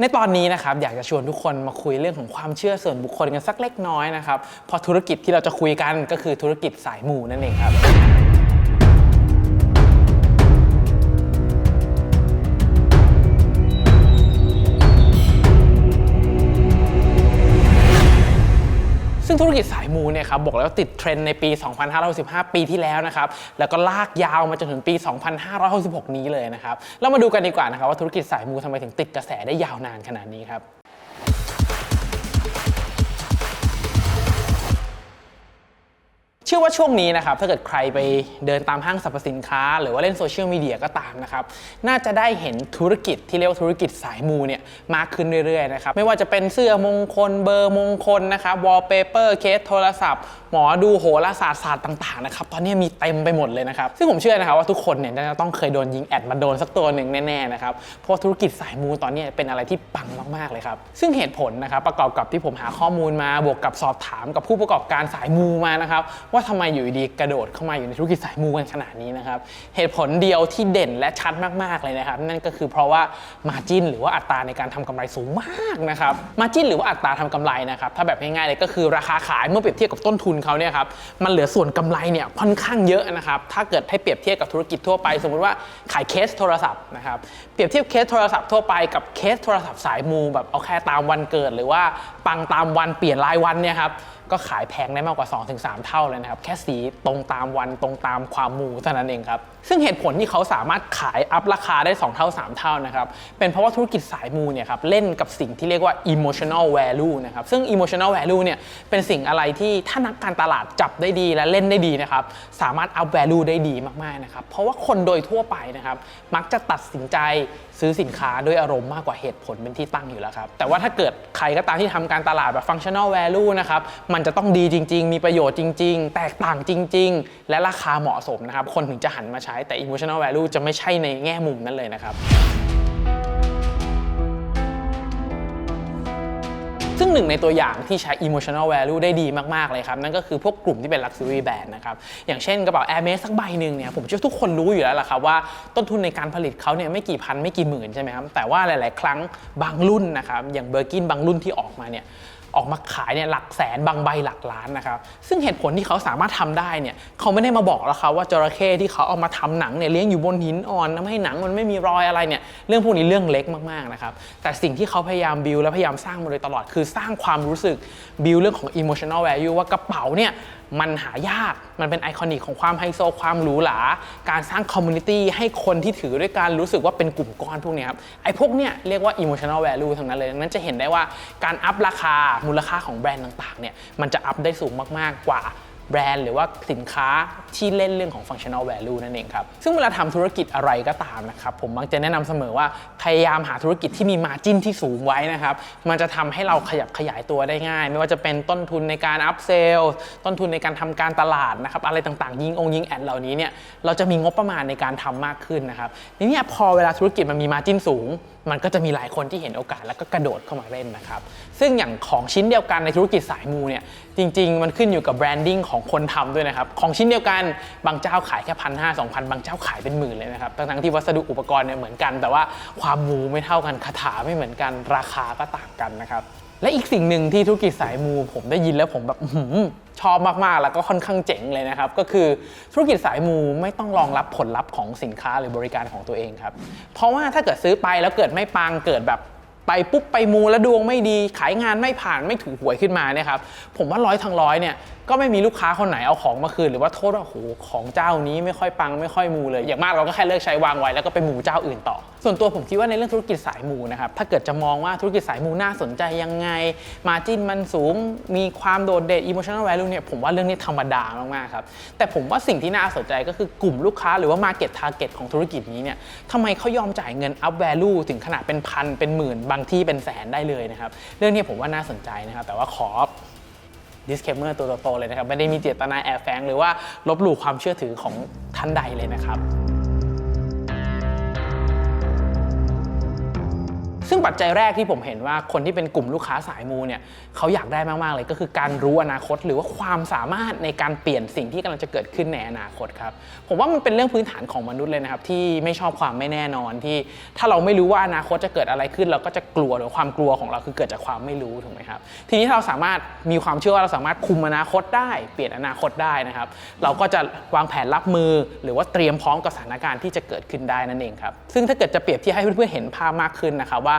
ในตอนนี้นะครับอยากจะชวนทุกคนมาคุยเรื่องของความเชื่อส่วนบุคคลกันสักเล็กน้อยนะครับเพราะธุรกิจที่เราจะคุยกันก็คือธุรกิจสายหมูนั่นเองครับ ธุรกิจสายมูเนี่ยครับบอกแล้วว่าติดเทรนด์ในปี 2565 ปีที่แล้วนะครับ แล้วก็ลากยาวมาจนถึงปี 2566 นี้เลยนะครับ เรามาดูกันดีกว่านะครับว่าธุรกิจสายมูทำไมถึงติดกระแสได้ยาวนานขนาดนี้ครับ ชื่อว่าช่วงนี้นะครับถ้าเกิดใครไปเดินตามห้างสรรพสินค้า หรือว่าเล่นโซเชียลมีเดียก็ตามนะครับน่าจะได้เห็นธุรกิจที่เรียกว่าธุรกิจสายมูเนี่ยมากขึ้นเรื่อยๆนะครับไม่ว่าจะเป็นเสื้อมงคลเบอร์มงคลนะครับวอลเปเปอร์เคสโทรศัพท์ หมอดูโหราศาสตร์ศาสตร์ต่างๆนะครับตอนนี้มีเต็มไปหมดเลยนะครับซึ่งผมเชื่อนะครับว่าทุกคนเนี่ยน่าจะต้องเคยโดนยิงแอดมาโดนสักตัวหนึ่งแน่ๆนะครับเพราะธุรกิจสายมูตอนนี้เป็นอะไรที่ปังมากๆเลยครับซึ่งเหตุผลนะครับประกอบกับที่ผมหาข้อมูลมาบวกกับสอบถามกับผู้ประกอบการสายมูมานะครับว่าาทำไมอยู่ดีกระโดดเข้ามาอยู่ในธุรกิจสายมูกันขนาดนี้นะครับ เหตุผลเดียวที่เด่นและชัดมาก ๆ เลยนะครับ นั่นก็คือเพราะว่ามาจินหรือว่าอัตราในการทำกำไรสูงมากนะครับมาจินหรือว่าอัตราทำกำไรนะครับถ้าแบบง่ายๆเลยก็คือราคาขายเมื่อเปรียบเทียบกับต้นทุนเขาเนี่ยครับมันเหลือส่วนกำไรเนี่ยค่อนข้างเยอะนะครับถ้าเกิดให้เปรียบเทียบกับธุรกิจทั่วไป สมมติว่าขายเคสโทรศัพท์นะครับเปรียบเทียบเคสโทรศัพท์ทั่วไปกับเคสโทรศัพท์สายมูแบบเอาแค่ตามวันเกิด หรือว่าปังตามวันเปลี่ยนรายวันเนี่ยครับ ก็ขายแพงได้มากกว่า 2-3 เท่าเลยนะครับ แค่สีตรงตามวันตรงตามความมูเท่านั้นเองครับ ซึ่งเหตุผลที่เขาสามารถขายอัพราคาได้ 2 เท่า 3 เท่านะครับ เป็นเพราะว่าธุรกิจสายมูเนี่ยครับเล่นกับสิ่งที่เรียกว่า emotional value นะครับ ซึ่ง emotional value เนี่ยเป็นสิ่งอะไรที่ถ้านักการตลาดจับได้ดีและเล่นได้ดีนะครับสามารถ up value ได้ดีมากๆนะครับเพราะว่าคนโดยทั่วไปนะครับมักจะตัดสินใจ ซื้อสินค้าด้วยอารมณ์มากกว่าเหตุผลเป็นที่ตั้งอยู่แล้วครับ แต่ว่าถ้าเกิดใครก็ตามที่ทำการตลาดแบบ functional value นะครับ มันจะต้องดีจริง ๆ มีประโยชน์จริง ๆ แตกต่างจริง ๆ และราคาเหมาะสมนะครับ คนถึงจะหันมาใช้แต่ emotional value จะไม่ใช่ในแง่มุมนั้นเลยนะครับ ซึ่งหนึ่งในตัวอย่างที่ใช้ emotional value ได้ดีมาก ๆ เลยครับ นั่นก็คือพวกกลุ่มที่เป็น luxury brand นะครับ อย่างเช่นกระเป๋า Hermes สักใบหนึ่งเนี่ยผมเชื่อทุกคนรู้อยู่แล้วล่ะครับว่าต้นทุนในการผลิตเขาเนี่ยไม่กี่พันไม่กี่หมื่นใช่ไหมครับแต่ว่าหลาย ๆ ครั้งบางรุ่นนะครับอย่างเบอร์กินบางรุ่นที่ออกมาเนี่ย ออกมาขายเนี่ยหลักแสนบางใบหลักล้านนะครับ ซึ่งเหตุผลที่เขาสามารถทำได้เนี่ยเขาไม่ได้มาบอกแล้วครับว่าจระเข้ที่เขาเอามาทำหนังเนี่ยเลี้ยงอยู่บนหินอ่อนทำให้หนังมันไม่มีรอยอะไรเนี่ยเรื่องพวกนี้เรื่องเล็กมากๆนะครับแต่สิ่งที่เขาพยายามบิวและพยายามสร้างมาโดยตลอดคือสร้างความรู้สึกบิวเรื่องของ emotional value ว่ากระเป๋าเนี่ย มันหายาก มันเป็นไอคอนิกของความไฮโซความหรูหรา การสร้างคอมมูนิตี้ให้คนที่ถือด้วยการรู้สึกว่าเป็นกลุ่มก้อนพวกนี้ครับ ไอพวกเนี้ยเรียกว่า emotional value ทั้งนั้นเลยดังนั้นจะเห็นได้ว่าการอัพราคามูลค่าของแบรนด์ต่างๆเนี่ยมันจะอัพได้สูงมากๆกว่า แบรนด์หรือว่าสินค้าที่เล่นเรื่องของ functional value นั่นเองครับ ซึ่งเวลาทำธุรกิจอะไรก็ตามนะครับ ผมมักจะแนะนำเสมอว่าพยายามหาธุรกิจที่มี margin ที่สูงไว้นะครับ มันจะทำให้เราขยับขยายตัวได้ง่าย ไม่ว่าจะเป็นต้นทุนในการ up sell ต้นทุนในการทำการตลาดนะครับ อะไรต่างๆ ยิงองยิงแอดเหล่านี้เนี่ย เราจะมีงบประมาณในการทำมากขึ้นนะครับทีนี้พอเวลาธุรกิจมันมี margin สูง มันก็จะมีหลายคนที่เห็นโอกาสแล้วก็กระโดดเข้ามาเล่นนะครับ ซึ่งอย่างของชิ้นเดียวกันในธุรกิจสายมูเนี่ย จริง ๆ มันขึ้นอยู่กับแบรนดิ้งของคนทำด้วยนะครับ ของชิ้นเดียวกันบางเจ้าขายแค่พันห้าสองพันบางเจ้าขายเป็นหมื่นเลยนะครับทั้งๆที่วัสดุอุปกรณ์เนี่ยเหมือนกัน แต่ว่าความมูไม่เท่ากันคาถาไม่เหมือนกัน ราคาก็ต่างกันนะครับและอีกสิ่งหนึ่งที่ธุรกิจสายมูผมได้ยินแล้วผมแบบอชอบมาก ๆ แล้วก็ค่อนข้างเจ๋งเลยนะครับ ก็คือธุรกิจสายมูไม่ต้องรองรับผลลัพธ์ของสินค้าหรือบริการของตัวเองครับ เพราะว่าถ้าเกิดซื้อไปแล้วเกิดไม่ปังเกิดแบบ ไปปุ๊บไปมูแล้วดวงไม่ดีขายงานไม่ผ่านไม่ถูกหวยขึ้นมาเนี่ยครับผมว่าร้อยทางร้อยเนี่ย ก็ไม่มีลูกค้าคนไหนเอาของมาคืนหรือว่าโทษว่าโอ้โหของเจ้านี้ไม่ค่อยปังไม่ค่อยมูเลย อย่างมากเราก็แค่เลิกใช้วางไว้แล้วก็ไปมูเจ้าอื่นต่อ ส่วนตัวผมคิดว่าในเรื่องธุรกิจสายมูนะครับถ้าเกิดจะมองว่าธุรกิจสายมูน่าสนใจยังไง มาจิ้นมันสูง มีความโดดเด่น emotional value เนี่ยผมว่าเรื่องนี้ธรรมดามากๆครับแต่ผมว่าสิ่งที่น่าสนใจก็คือกลุ่มลูกค้าหรือว่า market target ของธุรกิจนี้เนี่ยทำไมเขายอมจ่ายเงิน up value ถึงขนาดเป็นพันเป็นหมื่นบางที่เป็นแสนได้เลยนะครับเรื่องนี้ผมว่าน่าสนใจนะครับแต่ว่าขอ disclaimer ตัวโตๆเลยนะครับ ไม่ได้มีเจตนาแอบแฝงหรือว่าลบหลู่ความเชื่อถือของท่านใดเลยนะครับ ซึ่งปัจจัยแรกที่ผมเห็นว่าคนที่เป็นกลุ่มลูกค้าสายมูเนี่ยเขาอยากได้มาก ๆ เลยก็คือการรู้อนาคต หรือว่าความสามารถในการเปลี่ยนสิ่งที่กำลังจะเกิดขึ้นในอนาคตครับผมว่ามันเป็นเรื่องพื้นฐานของมนุษย์เลยนะครับที่ไม่ชอบความไม่แน่นอนที่ ถ้าเราไม่รู้ว่าอนาคตจะเกิดอะไรขึ้น เราก็จะกลัวหรือความกลัวของเราคือเกิดจากความไม่รู้ถูกไหมครับทีนี้ถ้าเราสามารถมีความเชื่อว่าเราสามารถคุมอนาคตได้ เปลี่ยนอนาคตได้นะครับ เราก็จะวางแผนรับมือ หรือว่าเตรียมพร้อมกับสถานการณ์ที่จะเกิดขึ้นได้นั่นเองครับซึ่งถ้าเกิดจะเปรียบทียบให้เพื่อนๆเห็นภาพมากขึ้นนะครับว่า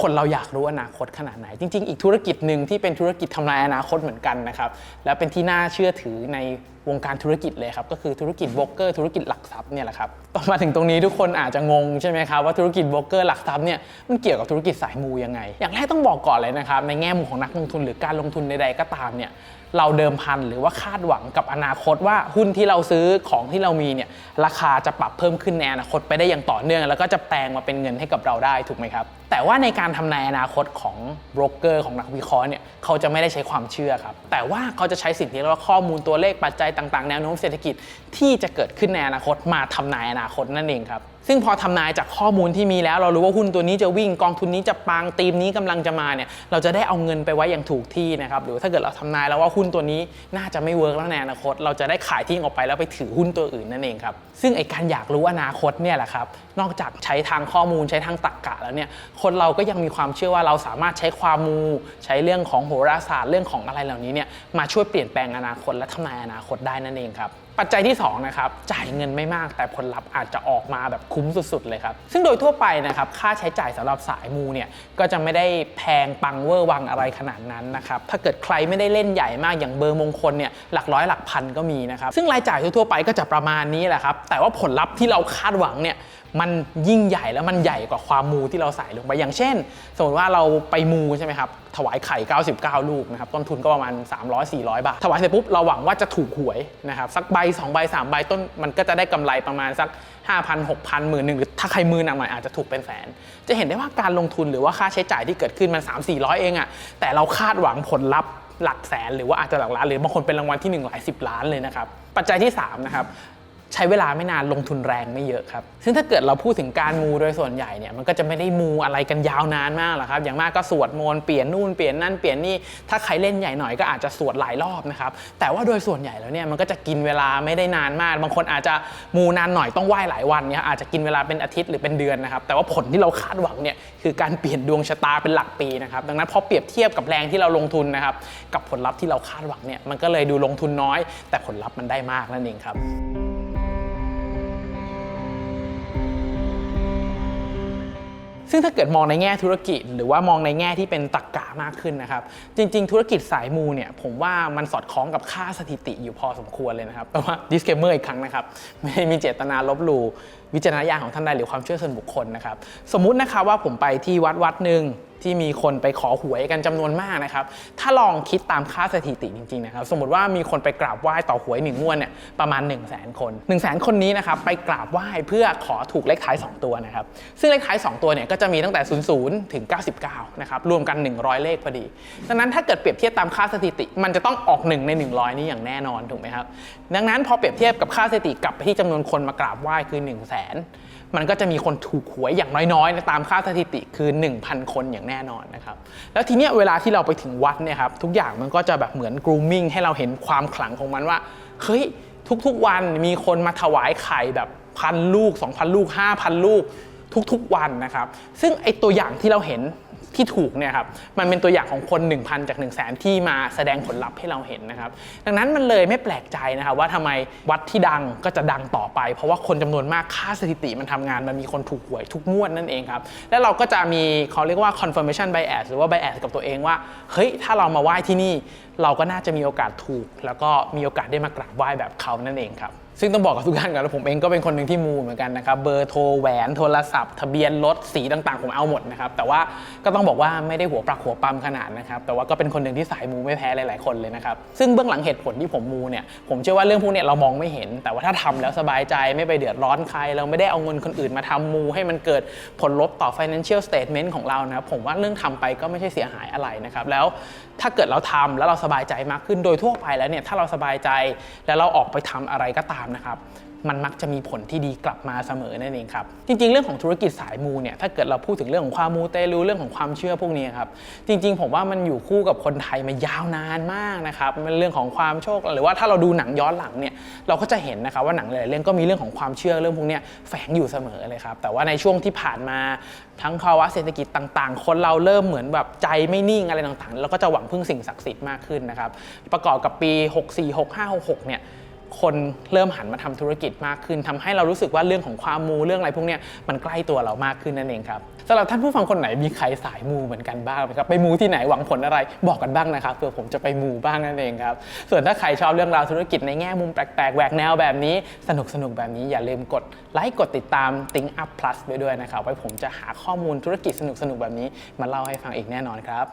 คนเราอยากรู้อนาคตขนาดไหน จริง ๆ อีกธุรกิจหนึ่งที่เป็นธุรกิจทำลายอนาคตเหมือนกันนะครับแล้วเป็นที่น่าเชื่อถือในวงการธุรกิจเลยครับก็คือธุรกิจโบรกเกอร์ธุรกิจหลักทรัพย์เนี่ยแหละครับต่อมาถึงตรงนี้ทุกคนอาจจะงงใช่ไหมครับว่าธุรกิจโบรกเกอร์หลักทรัพย์เนี่ยมันเกี่ยวกับธุรกิจสายมูยังไง อย่างแรกต้องบอกก่อนเลยนะครับในแง่มุมของนักลงทุนหรือการลงทุนใดๆก็ตามเนี่ย เราเดิมพันหรือว่าคาดหวังกับอนาคตว่าหุ้นที่เราซื้อของที่เรามีเนี่ยราคาจะปรับเพิ่มขึ้นในอนาคตไปได้อย่างต่อเนื่อง แล้วก็จะแปลงมาเป็นเงินให้กับเราได้ถูกไหมครับ แต่ว่าในการทำนายอนาคตของโบรกเกอร์ของนักวิเคราะห์เนี่ยเขาจะไม่ได้ใช้ความเชื่อครับ แต่ว่าเขาจะใช้สิ่งที่เรียกว่าข้อมูลตัวเลขปัจจัยต่างๆ แนวโน้มเศรษฐกิจที่จะเกิดขึ้นในอนาคตมาทำนายอนาคตนั่นเองครับ ซึ่งพอทำนายจากข้อมูลที่มีแล้ว เรารู้ว่าหุ้นตัวนี้จะวิ่งกองทุนนี้จะปังตีมนี้กำลังจะมาเนี่ยเราจะได้เอาเงินไปไว้อย่างถูกที่นะครับหรือถ้าเกิดเราทำนายแล้วว่าหุ้นตัวนี้น่าจะไม่เวิร์กแล้วในอนาคต เราจะได้ขายทิ้งออกไปแล้วไปถือหุ้นตัวอื่นนั่นเองครับซึ่งไอการอยากรู้อนาคตเนี่ยแหละครับนอกจากใช้ทางข้อมูลใช้ทางตรรกะแล้วเนี่ยคนเราก็ยังมีความเชื่อว่าเราสามารถใช้ความมูใช้เรื่องของโหราศาสตร์เรื่องของอะไรเหล่านี้เนี่ยมาช่วยเปลี่ยนแปลงอนาคตและทำนายอนาคตได้นั่นเองครับ ปัจจัยที่2นะครับจ่ายเงินไม่มากแต่ผลลัพธ์อาจจะออกมาแบบคุ้มสุดๆเลยครับ ซึ่งโดยทั่วไปนะครับค่าใช้จ่ายสำหรับสายมูเนี่ยก็จะไม่ได้แพงปังเวอร์วังอะไรขนาดนั้นนะครับถ้าเกิดใครไม่ได้เล่นใหญ่มากอย่างเบอร์มงคลเนี่ยหลักร้อยหลักพันก็มีนะครับซึ่งรายจ่ายทั่วไปก็จะประมาณนี้แหละครับแต่ว่าผลลัพธ์ที่เราคาดหวังเนี่ยมันยิ่งใหญ่แล้วมันใหญ่กว่าความมูที่เราใส่ลงไปอย่างเช่น สมมติว่าเราไปมูใช่ไหมครับถวายไข่ 99 ลูกนะครับต้นทุนก็ประมาณ 300-400 บาท ถวายเสร็จปุ๊บเราหวังว่าจะถูกหวยนะครับสักใบ 2 ใบ 3 ใบต้นมันก็จะได้กำไรประมาณสัก 5,000 6,000หมื่นหนึ่งหรือถ้าใครมือหนักหน่อยอาจจะถูกเป็นแสน จะเห็นได้ว่าการลงทุนหรือว่าค่าใช้จ่ายที่เกิดขึ้นมัน 3-400 เองอะแต่เราคาดหวังผลลัพธ์หลักแสนหรือว่าอาจจะหลักล้านหรือบางคนเป็นรางวัลที่ 1 หลาย 10 ล้านเลยนะครับปัจจัยที่3นะครับ ใช้เวลาไม่นานลงทุนแรงไม่เยอะครับ ซึ่งถ้าเกิดเราพูดถึงการมูโดยส่วนใหญ่เนี่ยมันก็จะไม่ได้มูอะไรกันยาวนานมากหรอกครับ อย่างมากก็สวดมนต์เปลี่ยนนู่นเปลี่ยนนั่นเปลี่ยนนี่ ถ้าใครเล่นใหญ่หน่อยก็อาจจะสวดหลายรอบนะครับ แต่ว่าโดยส่วนใหญ่แล้วเนี่ยมันก็จะกินเวลาไม่ได้นานมาก บางคนอาจจะมูนานหน่อยต้องไหว้หลายวันเนี่ยอาจจะกินเวลาเป็นอาทิตย์หรือเป็นเดือนนะครับ แต่ว่าผลที่เราคาดหวังเนี่ยคือการเปลี่ยนดวงชะตาเป็นหลักปีนะครับ ดังนั้นพอเปรียบเทียบกับแรงที่เราลงทุนนะครับกับผลลัพธ์ที่เราคาดหวังเนี่ยมันก็เลยดูลงทุนน้อย แต่ผลลัพธ์มันได้มากนั่นเองครับ ซึ่งถ้าเกิดมองในแง่ธุรกิจ หรือว่ามองในแง่ที่เป็นตรรกกะมากขึ้นนะครับ จริง ๆ ธุรกิจสายมูเนี่ยผมว่ามันสอดคล้องกับค่าสถิติอยู่พอสมควรเลยนะครับแต่ว่า disclaimer อีกครั้งนะครับไม่ได้มีเจตนาลบหลู่วิจารณญาณของท่านใดหรือความเชื่อส่วนบุคคลนะครับ สมมุตินะครับว่าผมไปที่วัดวัดหนึ่ง ที่มีคนไปขอหวยกันจำนวนมากนะครับ ถ้าลองคิดตามค่าสถิติจริงๆนะครับ สมมติว่ามีคนไปกราบไหว้ต่อหวยหนึ่งงวดเนี่ยประมาณ 1 0 0 0 0แสนคน1 0 0 0 0แสนคนนี้นะครับไปกราบไหว้เพื่อขอถูกเลขท้าย 2 ตัวนะครับ ซึ่งเลขท้าย 2 ตัวเนี่ยก็จะมีตั้งแต่ 00 ถึง 99 นะครับ รวมกัน 100 เลขพอดี ดังนั้นถ้าเกิดเปรียบเทียบตามค่าสถิติ มันจะต้องออก1ใน 100 นี้อย่างแน่นอนถูกไหมครับ ดังนั้นพอเปรียบเทียบกับค่าสถิติกลับไปที่จำนวนคนมากราบไหว้คือ 1 0 0 0 0แสนมันก็จะมีคนถูกหวยอย่างน้อยๆในตามค่าสถิติคือ 1,000 คนอย่างแน่นอนนะครับ แล้วทีเนี้ยเวลาที่เราไปถึงวัดเนี่ยครับ ทุกอย่างมันก็จะแบบเหมือน grooming ให้เราเห็นความขลังของมันว่า เฮ้ย ทุกๆวันมีคนมาถวายไข่แบบพันลูก 2,000 ลูก 5,000 ลูก ทุกๆวันนะครับ ซึ่งไอตัวอย่างที่เราเห็น ที่ถูกเนี่ยครับมันเป็นตัวอย่างของคน 1,000 จาก 1 0 0 0 0แสนที่มาแสดงผลลัพธ์ให้เราเห็นนะครับดังนั้นมันเลยไม่แปลกใจนะครับว่าทำไมวัดที่ดังก็จะดังต่อไป เพราะว่าคนจำนวนมากค่าสถิติมันทำงานมันมีคนถูกหวยทุกงวดนั่นเองครับแล้วเราก็จะมีเขาเรียกว่า confirmation bias หรือว่า bias กับตัวเองว่าเฮ้ยถ้าเรามาไหว้ที่นี่ เราก็น่าจะมีโอกาสถูก แล้วก็มีโอกาสได้มากราบไหว้แบบเขานั่นเองครับ ซึ่งต้องบอกกับทุกท่านก่อนว่าผมเองก็เป็นคนหนึ่งที่มูเหมือนกันนะครับเบอร์โทรแหวนโทรศัพท์ ทะเบียนรถสีต่างๆ ผมเอาหมดนะครับแต่ว่าก็ต้องบอกว่าไม่ได้หัวปลักหัวปั๊มขนาดนะครับแต่ว่าก็เป็นคนหนึ่งที่สายมูไม่แพ้หลายๆคนเลยนะครับซึ่งเบื้องหลังเหตุผลที่ผมมูเนี่ยผมเชื่อว่าเรื่องพวกเนี้ยเรามองไม่เห็น แต่ว่าถ้าทำแล้วสบายใจไม่ไปเดือดร้อนใคร เราไม่ได้เอาเงินคนอื่นมาทำมู ให้มันเกิดผลลบต่อ financial statement ของเรานะครับผมว่าเรื่องทำไปก็ไม่ใช่เสียหายอะไรนะครับแล้ว ถ้าเกิดเราทำแล้วเราสบายใจมากขึ้นโดยทั่วไปแล้วเนี่ยถ้าเราสบายใจแล้วเราออกไปทำอะไรก็ตามนะครับมันมักจะมีผลที่ดีกลับมาเสมอนั่นเองครับ จริง ๆ เรื่องของธุรกิจสายมูเนี่ยถ้าเกิดเราพูดถึงเรื่องของความมูเตลูเรื่องของความเชื่อพวกนี้ครับจริง ๆ ผมว่ามันอยู่คู่กับคนไทยมายาวนานมากนะครับมันเรื่องของความโชคหรือว่าถ้าเราดูหนังย้อนหลังเนี่ยเราก็จะเห็นนะครับว่าหนังหลายๆเรื่องก็มีเรื่องของความเชื่อเรื่องพวกนี้แฝงอยู่เสมอเลยครับแต่ว่าในช่วงที่ผ่านมาทั้งภาวะเศรษฐกิจต่าง ๆ คนเราเริ่มเหมือนแบบใจไม่นิ่งอะไรต่างๆ แล้วก็จะหวังพึ่งสิ่งศักดิ์สิทธิ์มากขึ้นนะครับประกอบกับปี 64 65 66เนี่ย คนเริ่มหันมาทำธุรกิจมากขึ้นทำให้เรารู้สึกว่าเรื่องของความมูเรื่องอะไรพวกนี้มันใกล้ตัวเรามากขึ้นนั่นเองครับสำหรับท่านผู้ฟังคนไหนมีใครสายมูเหมือนกันบ้างไหมครับไปมูที่ไหนหวังผลอะไรบอกกันบ้างนะครับเผื่อผมจะไปมูบ้างนั่นเองครับส่วนถ้าใครชอบเรื่องราวธุรกิจในแง่มุมแปลกๆแหวกแนวแบบนี้สนุกสนุกแบบนี้อย่าลืมกดไลค์กดติดตาม Think Up Plus ไว้ด้วยนะครับไว้ผมจะหาข้อมูลธุรกิจสนุกๆแบบนี้มาเล่าให้ฟังอีกแน่นอนครับ